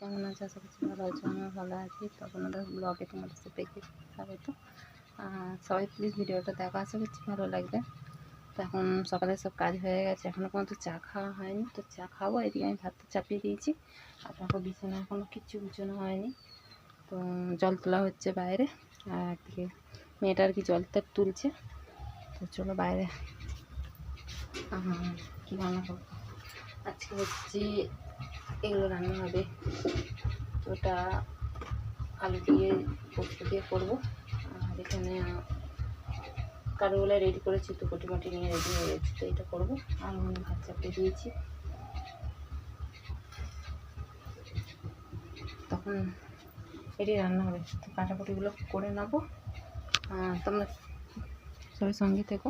কেমন আছে? আশা করছি ভালো আছে, আমিও ভালো আছি। তো আপনাদের ব্লগে তোমাদের সাথে স্বাগত। সবাই প্লিজ ভিডিওটা দেখা, আশা করছি ভালো লাগবে। তো এখন সকালে সব কাজ হয়ে গেছে এখনও পর্যন্ত চা খাওয়া হয়নি। তো চা খাব, এদিকে আমি ভাতটা চাপিয়ে দিয়েছি। আর তারপর বিছানা এখনও কিচ্ছু গুছানো হয়নি। তো জল তোলা হচ্ছে বাইরে, আর একদিকে মেয়েটা আর কি জলটা তুলছে। তো চলো বাইরে কী রান্না করব? আজকে হচ্ছে এগুলো রান্না হবে। ওটা আলু দিয়ে, পোস্ত দিয়ে করব। আর এখানে কারোগুলো রেডি করেছি, তো কটি মাটি নিয়ে রেডি হয়ে গেছে, তো এটা করব। আর আমি ভাত চাপিয়ে দিয়েছি। তখন এটি রান্না হবে। তো কাটাকুটিগুলো করে নেব। তোমরা সবাই সঙ্গে থেকো।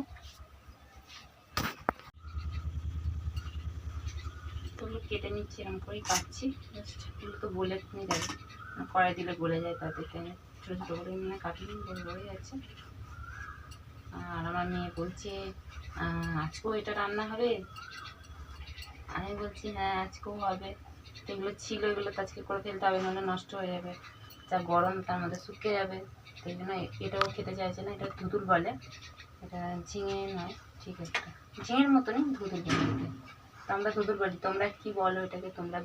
তোগুলো কেটে নিচ্ছি এরকম করেই কাটছি জাস্ট এগুলো তো বলে নিয়ে যাবে। কড়াই দিলে গলে যায় তাদেরকে আমি ছোটো ছোটো করে নিয়ে কাটিয়ে বলে বড়ই আছে আর আমার মেয়ে বলছে আজকেও এটা রান্না হবে? আমি বলছি হ্যাঁ আজকেও হবে। এগুলো ছিল এগুলো তো আজকে করে ফেলতে হবে, নাহলে নষ্ট হয়ে যাবে। যা গরম, তার মধ্যে শুকিয়ে যাবে। এই জন্য এটাও খেতে চাইছে না, এটা ধুতুল বলে। এটা ঝিঙে নয়, ঠিক একটা ঝিঙের মতনই ধুতুল বলে। আমরা ধুতুল বলি, তোমরা কি বলো এটাকে তোমরা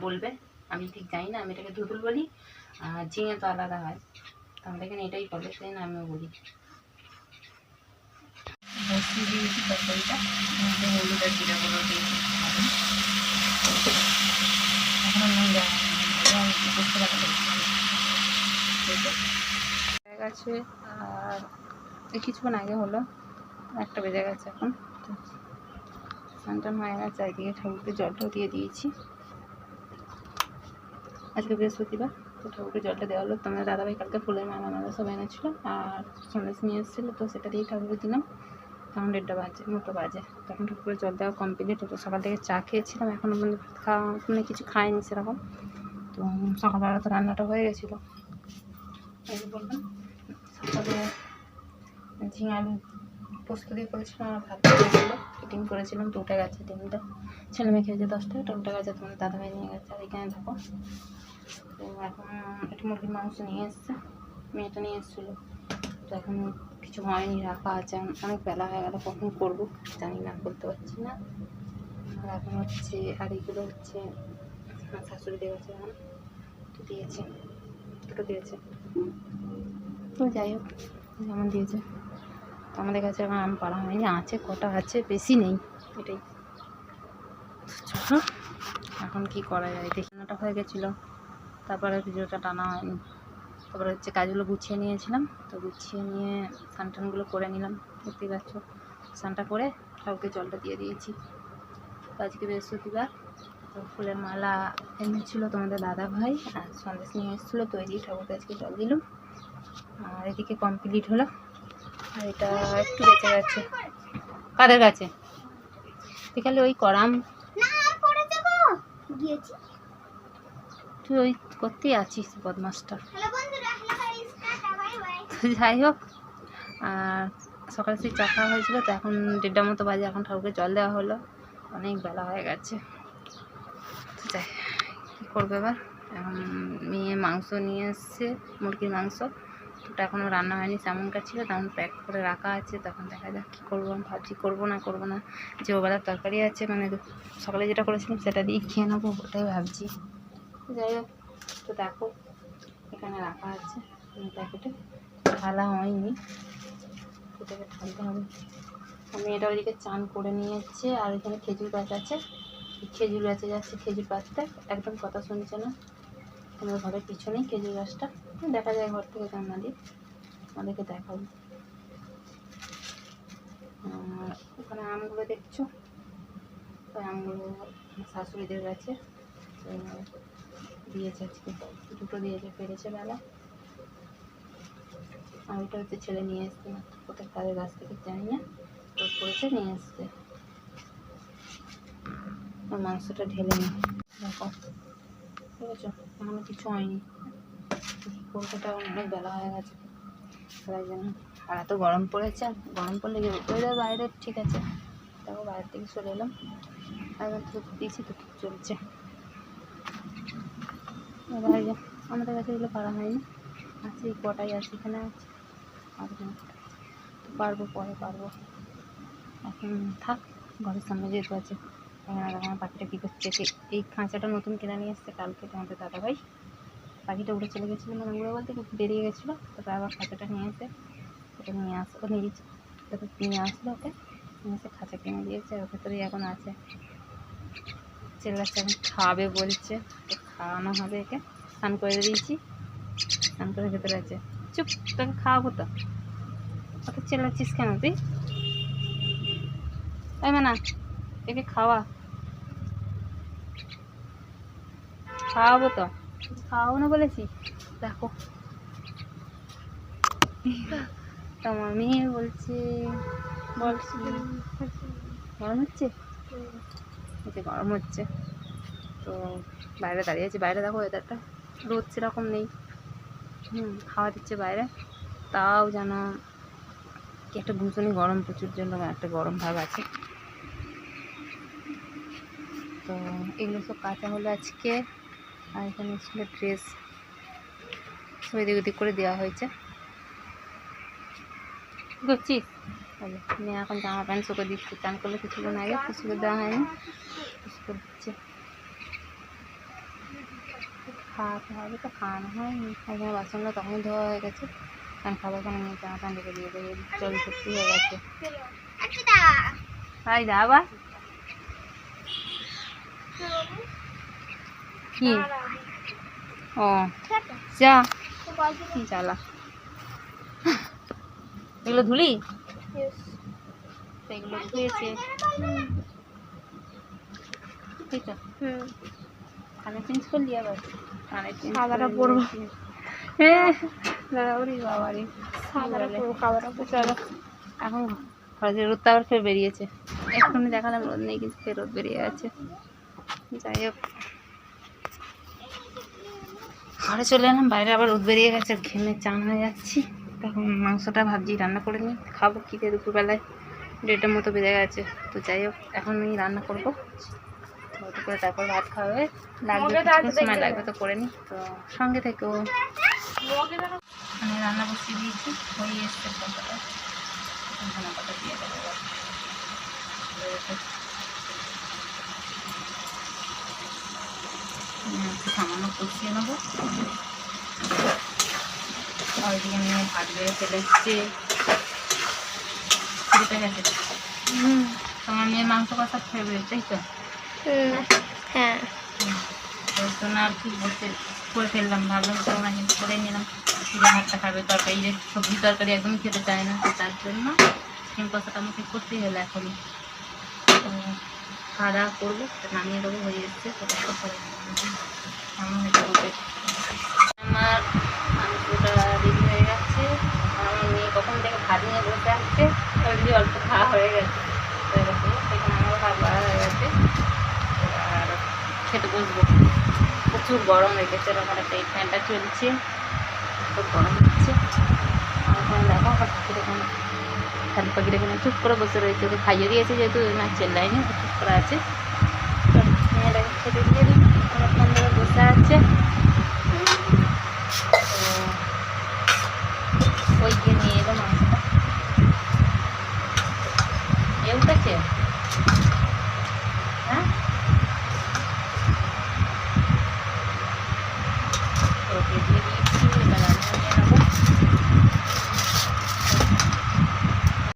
বলবে? আমি ঠিক জানি না, আমি এটাকে ধুতুল বলি। আর ঝিঙে তো আলাদা হয়। তো আমরা এখানে এটাই বলে জন্য আমিও বলি। হলুদ এখন আর কিছুক্ষণ আগে হলো। একটা বেজে গেছে এখন। তো স্নান টান হয়ে চারিদিকে ঠাকুরকে জলটাও দিয়ে দিয়েছি। আজকে বৃহস্পতিবার, তো ঠাকুরকে জলটা দেওয়া হলো। তোমার দাদাভাই কালকে ফুলের মালা মালা সব এনেছিলো আর সন্দেশ নিয়ে এসেছিল, তো সেটা দিয়েই ঠাকুরকে দিলাম। তখন দেড়টা বাজে মতো বাজে। তখন ঠাকুরের জল দেওয়া কমপ্লিট হতো সকাল থেকে চা খেয়েছিলাম। এখনও মানে খাওয়া মানে কিছু খাইনি সেরকম। তো সকালবেলা তো রান্নাটা হয়ে গেছিল। বললাম সকালে ঝিঙে আলু দিয়ে করেছিলাম, আমার ভাত করেছিল ডিম করেছিলাম উঠে গেছে ডিমটা ছেলে মেয়ে খেয়েছে দশটা উঠে গেছে দাদা ভাই নিয়ে গেছে, আর এখানে তো এখন একটু মুরগির মাংস নিয়ে এসছে, মেয়েটা নিয়ে এসেছিল। তো এখন কিছু হয়নি, রাখা আছে, অনেক বেলা হয়ে গেল, কখন করব জানি না, করতে পারছি না। আর এখন হচ্ছে, আর এগুলো হচ্ছে, আমার শাশুড়ি দেওয়া এখন তো দিয়েছে, দুটো দিয়েছে। তো যাই হোক, যেমন দিয়েছে। আমাদের কাছে এখন আম পাড়া হয়নি, আছে, কটা আছে, বেশি নেই, এটাই। চলো এখন কি করা যায় দেখানোটা হয়ে গেছিল, তারপরে ভিডিওটা টানা হয়নি। তারপরে হচ্ছে কাজগুলো গুছিয়ে নিয়েছিলাম, তো গুছিয়ে নিয়ে স্নান টানগুলো করে নিলাম দেখতেই পাচ্ছ। স্নানটা করে ঠাকুরকে জলটা দিয়ে দিয়েছি। আজকে বৃহস্পতিবার, তো ফুলের মালা এনেছিলো তোমাদের দাদা ভাই, আর সন্দেশ নিয়ে এসেছিল, তো এই ঠাকুরকে আজকে জল দিলাম। আর এদিকে কমপ্লিট হলো। এটা একটু বেঁচে গেছে। কাদের কাছে? বিকালে ওই করাম। তুই ওই করতেই আছিস বদমাসটা। যাই হোক আর সকালে সেই চা খাওয়া হয়েছিল তো এখন দেড়টার মতো বাজে এখন ঠাকুরকে জল দেওয়া হলো। অনেক বেলা হয়ে গেছে। তো যাই কী করব এবার? এখন মেয়ে মাংস নিয়ে এসছে মুরগির মাংস। ওটা এখনও রান্না হয়নি তেমনটা ছিল তেমন প্যাক করে রাখা আছে, তখন দেখা যাক কী করব, আমি ভাবছি করব না করব না। যে ওবেলার তরকারি আছে মানে সকালে যেটা করেছিলাম সেটা দিয়ে খেয়ে নেব, ওটাই ভাবছি। যাই হোক, তো দেখো, এখানে রাখা আছে প্যাকেটে। ঢালা হয়নি, এটাকে ঢালতে হবে। আমি এটা ওইদিকে চান করে নিয়েছে, আর এখানে খেজুর গাছ আছে। খেজুর গাছে যাচ্ছে খেজুর গাছটা একদম কথা শুনছে না। আমার ঘরের পিছনেই খেজুর গাছটা। দেখা যায় ঘর থেকে জানলা দিয়ে। আমাদেরকে দেখাবো আর ওখানে আমগুলো দেখছ? ওই আমগুলো শাশুড়িদের তো দিয়েছে আজকে। দুটো দিয়েছে, পেরেছে বেলা। আর ওইটা হচ্ছে ছেলে নিয়ে এসছে। কোথায় কাদের গাছ থেকে জানি না। তো করেছে, নিয়ে এসছে। মাংসটা ঢেলে নি দেখো। বুঝেছ এখনও কিছু হয়নি। কলকাতা অনেক বেলা হয়ে গেছে। তাই জন্য। আর এত গরম পড়েছে, আর গরম পড়লে ওয়েদার বাইরে? ঠিক আছে। দেখো বাইরের থেকে চলে এলাম। আর ধূপ দিয়েছি তো চলছে। এবার আমাদের কাছে এগুলো পারা হয়নি। আছে, কটাই আছে, এখানে আছে। আর এখানে পারব, পরে পারব। এখন থাক, ঘরের সামনে যেহেতু আছে। এখানে পাখিটা কী করছে? এই খাঁচাটা নতুন কিনে নিয়ে এসছে কালকে তোমাদের দাদাভাই। পাখিটা উড়ে চলে গেছিল মানে উড়ে বলতে কি বেরিয়ে গেছিল তারপর আবার খাঁচাটা নিয়ে এসে ওটা নিয়ে আস ও নিয়ে তারপর নিয়ে আসলো ওকে, নিয়ে এসে খাঁচা কিনে দিয়েছে, ওর ভেতরেই এখন আছে। চেল্লাচ্ছে এখন খাবে বলছে তো খাওয়ানো হবে একে, স্নান করে দিয়েছি, স্নান করে ভেতরে আছে। চুপ, তোকে খাওয়াবো তো। অত চেল্লাচ্ছিস কেন তুই? তাই না একে খাওয়া। খাওয়াবো তো। খাওয়াবো না বলেছি? দেখো। তোমার মেয়ে বলছে বলছি। গরম হচ্ছে? এতে গরম হচ্ছে। তো বাইরে দাঁড়িয়ে আছি। বাইরে দেখো ওয়েদারটা রোদ সেরকম নেই। হুম হাওয়া দিচ্ছে বাইরে। তাও যেন কি একটা ভীষণই গরম প্রচুর জন্য একটা গরম ভাব আছে। তো এগুলো সব কাঁচা হলো আজকে আর এখানে ছিল ড্রেস। সব এদিক ওদিক করে দেওয়া হয়েছে। করছিস মেয়ে এখন জামা প্যান্ট শুকো দিচ্ছে। চান করলে কিছুক্ষণ আগে শুকো দেওয়া হয়নি। শুকো দিচ্ছে। খাওয়াতে হবে তো খাওয়ানো হয়নি। এখানে বাসনগুলো তখনই ধোয়া হয়ে গেছে। কারণ খাবার কোনো নিয়ে জামা প্যান্ট রেখে দিয়ে দেবে। জল ভর্তি হয়ে গেছে। দা তাই যা আবার। কি ও যা। কি জ্বালা এগুলো ধুলি? এগুলো ধুয়েছে। ঠিক আছে। চেঞ্জ করলি আবার? চেঞ্জ পরবো। হ্যাঁ। ওরে বাবা রে চলো। এখন ঘরে রোদ আবার ফের বেরিয়েছে। এক্ষুনি দেখালাম রোদ নেই কিন্তু ফের রোদ বেরিয়ে আছে। যাই হোক। ঘরে চলে এলাম বাইরে আবার রোদ বেরিয়ে গেছে ঘেমে চান হয়ে যাচ্ছি। তখন মাংসটা ভাবছি রান্না করে নিই খাব কী দিয়ে দুপুরবেলায় দেড়টার মতো বেজে গেছে। তো যাই হোক এখন আমি রান্না করব। করে তারপর ভাত খাওয়াবে লাগবে সময় লাগবে তো করে নিই। তো সঙ্গে থেকেও আমি রান্না বসিয়ে দিয়েছি হয়ে এসছে ধনে পাতা দিয়ে দেবো এবার। এবার আমি একটু সামান্য কষিয়ে নেব। আর ওইদিকে নিয়ে ভাত বেড়ে ফেলে এসছে। গেছে। তোমার মেয়ের মাংস কষা ফেভারিট তাই তো? হ্যাঁ। আর কি বলতে করে ফেললাম ভাবলাম তো ওরা কিন্তু করে নিলাম। ভাতটা খাবে তরকারি যে সবজি তরকারি একদমই খেতে চায় না তার জন্য চিকেন কষাটা আমাকে করতেই হলো এখনই। খাওয়া দাওয়া করব নামিয়ে দেবো, হয়ে এসছে সেটা আমার হয়ে হবে আমার মাংসটা রেডি হয়ে গেছে। আমার মেয়ে কখন থেকে ভাত নিয়ে বসে আসছে অলরেডি অল্প খাওয়া হয়ে গেছে। হয়ে গেছে সেখানে আমারও ভাত হয়ে গেছে। আর খেতে বসবো। প্রচুর গরম লেগেছে, এরকম একটা এই ফ্যানটা চলছে। খুব গরম হচ্ছে ওখানে দেখো আমার পাখিটা এখানে খালি পাখিটা এখানে চুপ করে বসে রয়েছে। ওকে খাইয়ে দিয়েছে যেহেতু, না চেল্লাইনি করে আছে। মেয়েটাকে খেতে দিয়ে দিই। অনেকক্ষণ আছে। ওই গিয়ে